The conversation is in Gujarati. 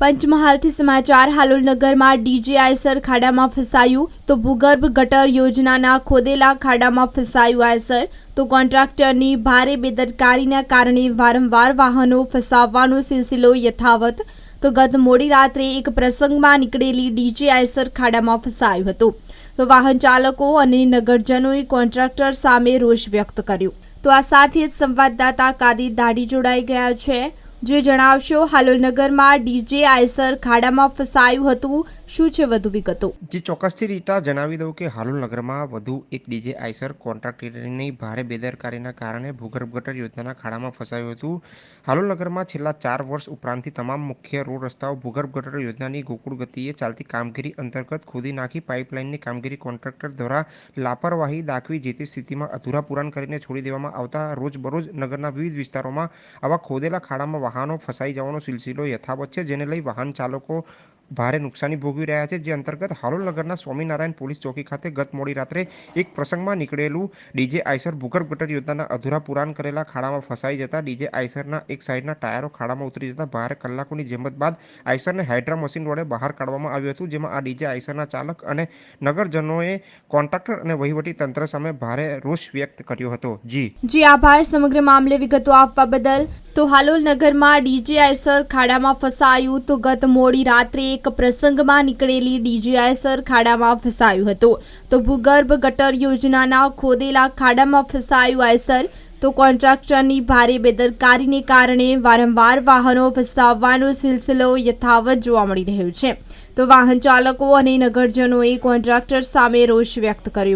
પંચમહાલથી સમાચાર, હાલોલ નગરમાં ડીજે આયસર ખાડામાં ફસાયું, તો ભૂગર્ભ ગટર યોજનાના ખોદેલા ખાડામાં ફસાયું આયસર, તો કોન્ટ્રાક્ટરની ભારે બેદરકારીના કારણે વારંવાર વાહનો ફસાવવાનો સિલસિલો યથાવત, તો ગત મોડી રાત્રે એક પ્રસંગમાં નીકળેલી ડીજે આયસર ખાડામાં ફસાયું હતું. તો વાહન ચાલકો અને નગરજનોએ કોન્ટ્રાક્ટર સામે રોષ વ્યક્ત કર્યો. તો આ સાથે જ સંવાદદાતા કાદી દાઢી જોડાઈ ગયા છે. જે જણાવશો હાલોલનગરમાં ડીજે આયસર ખાડામાં ફસાયું હતું. શું છે વધુ વિગતો? જે, ચોક્કસથી રીટા જણાવી દઉં કે હાલોલનગરમાં વધુ એક ડીજે આયસર કોન્ટ્રાક્ટરની ભારે બેદરકારીના કારણે ભૂગર્ભ ગટર યોજનાના ખાડામાં ફસાયું હતું. હાલોલનગરમાં છેલ્લા ચાર વર્ષ ઉપરાંતથી તમામ મુખ્ય રોડ રસ્તાઓ ભૂગર્ભ ગટર યોજનાની ગોકુળ ગતિએ ચાલતી કામગીરી અંતર્ગત ખોદી નાખી પાઇપલાઇનની કામગીરી કોન્ટ્રાક્ટર દ્વારા લાપરવાહી દાખવી જે સ્થિતિમાં અધૂરા પુરાણ કરીને છોડી દેવામાં આવતા રોજબરોજ નગરના વિવિધ વિસ્તારોમાં આવા ખોદેલા ખાડામાં વાહનો ફસાઈ જવાનો સિલસિલો યથાવત છે, જેને લઈ વાહન ચાલકો ભારે નુકસાની ભોગવી રહ્યા છે. જે અંતર્ગત હાલોલનગરના સ્વામિનારાયણ પોલીસ ચોકી ખાતે ગત મોડી રાત્રે એક પ્રસંગમાં નીકળેલું ડીજે આઈસર ભૂગર્ભ ગટર યોજનાના અધૂરા પુરાણ કરેલા ખાડામાં ફસાઈ જતા ડીજે આઈસરના એક સાઈડના ટાયરો ખાડામાં ઉતરી જતા ભારે કલાકોની જેમત બાદ આઈસરને હાઇડ્રા મશીન વડે બહાર કાઢવામાં આવ્યું હતું, જેમાં આ ડીજે આઈસરના ચાલક અને નગરજનોએ કોન્ટ્રાક્ટર અને વહીવટી તંત્ર સામે ભારે રોષ વ્યક્ત કર્યો હતો. જી. જી, આભાર. સમગ્ર મામલે વિગતો આપવા બદલ તો હાલોલ નગરમાં ડીજે આયસર ખાડામાં ફસાયું તો ગત મોડી રાત્રે એક પ્રસંગમાં નીકળેલી ડીજે આયસર ખાડામાં ફસાયું હતું. તો ભૂગર્ભ ગટર યોજનાના ખોદેલા ખાડામાં ફસાયું આયસર તો કોન્ટ્રાક્ટરની ભારે બેદરકારીને કારણે વારંવાર વાહનો ફસાવવાનો સિલસિલો યથાવત જોવા મળી રહ્યો છે. તો વાહન ચાલકો અને નગરજનોએ કોન્ટ્રાક્ટર સામે રોષ વ્યક્ત કર્યો.